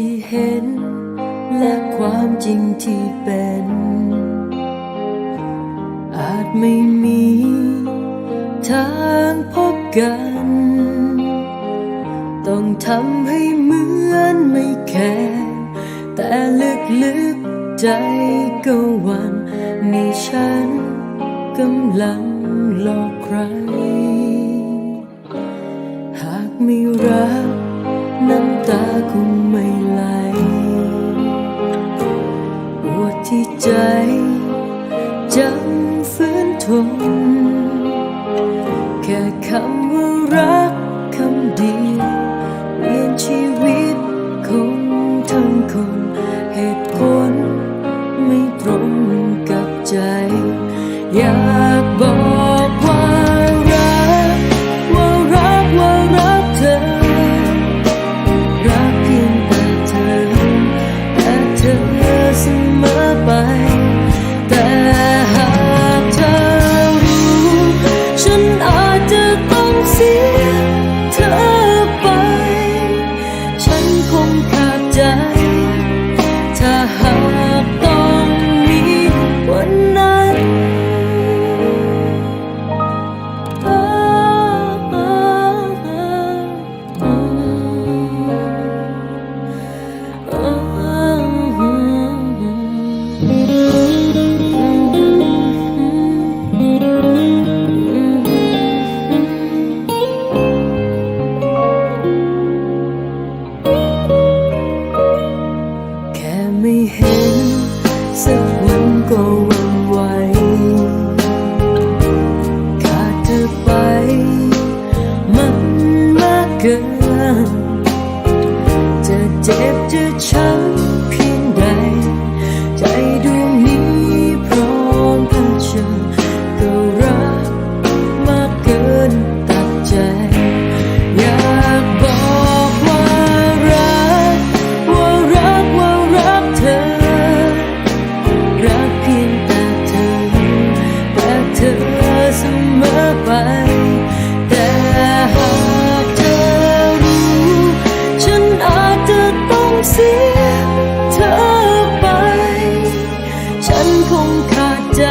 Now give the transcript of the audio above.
ที่เห็น และความจริงที่เป็น อาจไม่มีทางพบกัน ต้องทำให้เหมือนไม่แคร์แต่ลึกๆใจก็หวั่นนี่ฉันกำลังรอใคร จำฝืนทนแค่คำว่ารักคำเดียวเปลี่ยนชีวิตคงทั้งคนเหตุผลไม่ตรง ห็น สักวันก็หวันไหวขาดเธอไป มันมากเกินจะเจ็บจะช้ำเพียงใด แต่หากเธอรู้ ฉันอาจจะต้องเสียเธอไป ฉันคงขาดใจ